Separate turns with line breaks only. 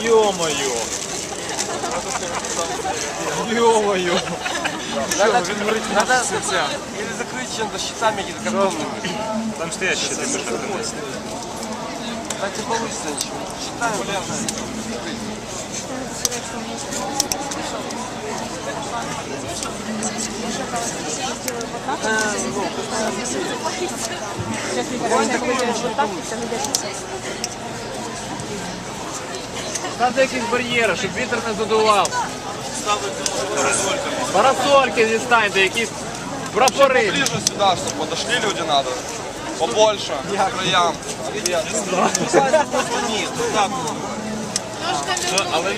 Ё-моё! Ё-моё!
Надо, надо или закрыть чем-то щитами какие-то картонными.
Там стоят щиты
не получится ничего. Щитами.
Ставте якісь бар'єри, щоб вітер не задував. Парасольки зістаньте, якісь прапори.
Ближе сюда, чтобы подошли люди надо. Побольше, краям.
Але